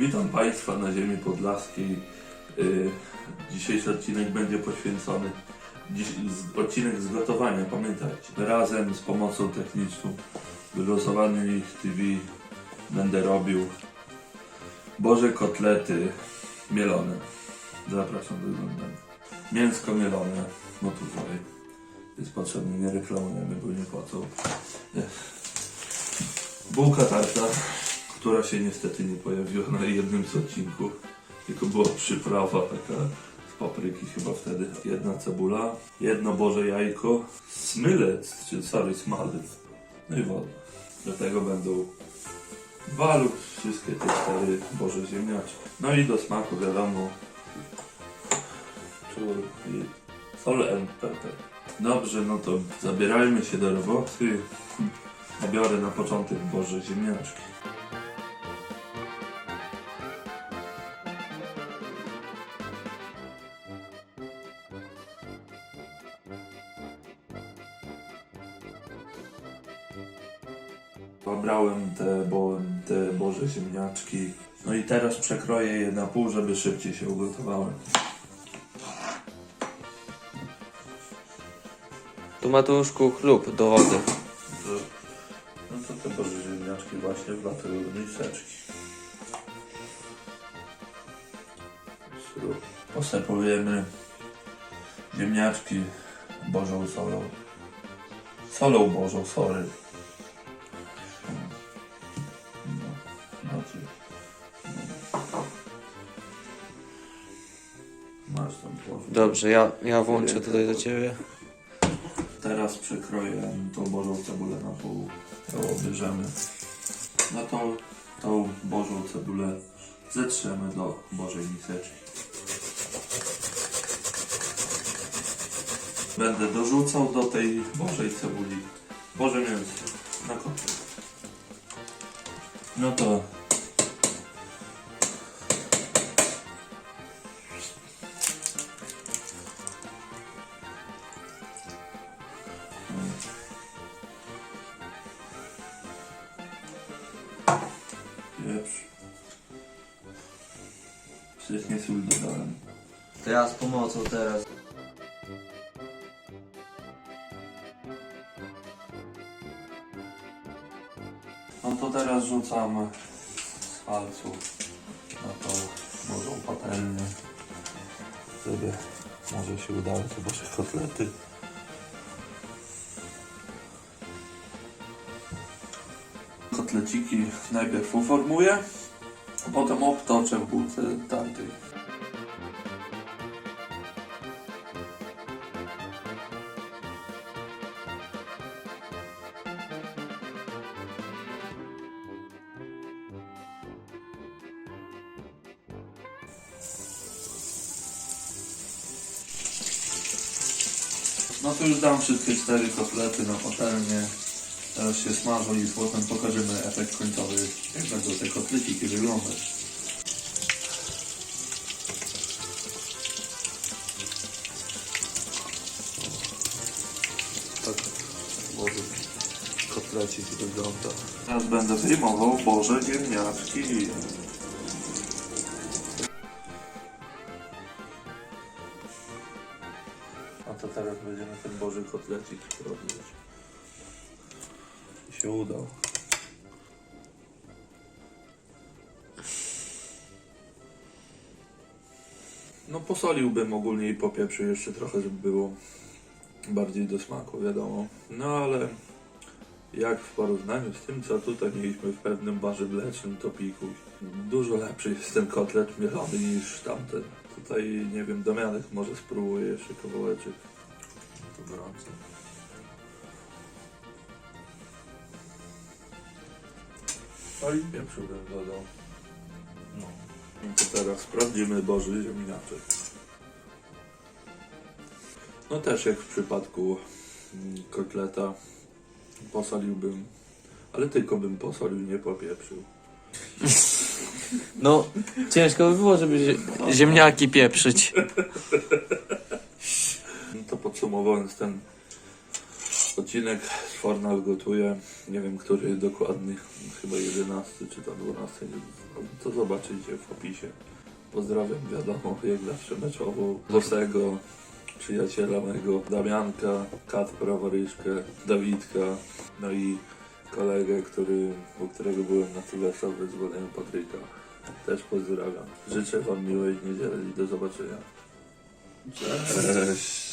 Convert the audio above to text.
Witam Państwa na ziemi podlaskiej. Y, Dzisiejszy odcinek będzie poświęcony odcinek z pamiętajcie. Razem z pomocą techniczną wylosowanym ich TV będę robił Boże kotlety mielone. Zapraszam do oglądania. Mięsko mielone, no tutaj jest potrzebne, nie reklamujemy, bo nie płacą. Bułka tarta, która się niestety nie pojawiła na jednym z odcinków, tylko była przyprawa taka z papryki chyba wtedy. Jedna cebula, jedno boże jajko, smylec, czy sorry, smalec, no i woda. Do tego będą dwa wszystkie te cztery boże ziemniaczki. No i do smaku wiadomo, czur i salt and pepper. Dobrze, no to zabierajmy się do roboty. Nabiorę na początek Boże ziemniaczki. Pobrałem te, bo, te Boże ziemniaczki. No i teraz przekroję je na pół, żeby szybciej się ugotowały. Tu Matuszku chlub do wody. To- No to te Boże ziemniaczki właśnie wlatują do miseczki. Posypujemy ziemniaczki Bożą solą. Solą Bożą, sorry. Masz tam położyć. Dobrze, ja, ja włączę tutaj do ciebie. Teraz przekroję tą bożą cebulę na pół. To obierzemy. No to tą bożą cebulę zetrzemy do bożej miseczki. Będę dorzucał do tej bożej cebuli boże mięso na kotlet. No to Przecież nie sól dodałem. To ja z pomocą teraz. No to teraz rzucam z palcu na tą bożą patelnię, żeby może się te boże kotlety. Kotleciki najpierw uformuję, potem obtoczę w bułce tartej. No to już dam wszystkie cztery kotlety na patelnię. Teraz się smażą i potem pokażemy efekt końcowy, jak będą te kotleciki wyglądać. Tak, Boże, kotlecik wygląda. Teraz będę wyjmował Boże ziemniaczki. A to teraz będziemy ten Boży kotlecik robić. Się udał. No posoliłbym ogólnie i popieprzył jeszcze trochę, żeby było bardziej do smaku, wiadomo. No ale jak w porównaniu z tym, co tutaj mieliśmy w pewnym barze mlecznym topiku, dużo lepszy jest ten kotlet mielony niż tamten. Tutaj, nie wiem, Domianek może spróbuję jeszcze kawałeczek. To gorące. No i pieprzu bym dodał. No. No to teraz sprawdzimy Boży ziemniaczek. No też jak w przypadku mm, kotleta posoliłbym, ale tylko bym posolił, nie popieprzył. No, ciężko by było, żeby zie- ziemniaki pieprzyć. No to podsumowując ten Odcinek Fornal gotuje, nie wiem który dokładnie, chyba 11 czy tam 12, to zobaczycie w opisie. Pozdrawiam, wiadomo, jak zawsze meczowo, Bosego, przyjaciela mojego, Damianka, Kacpra Waryszkę, Dawidka, no i kolegę, który, u którego byłem na Sylwestra w wyzwoleniu Patryka. Też pozdrawiam. Życzę Wam miłej niedzieli i do zobaczenia. Cześć.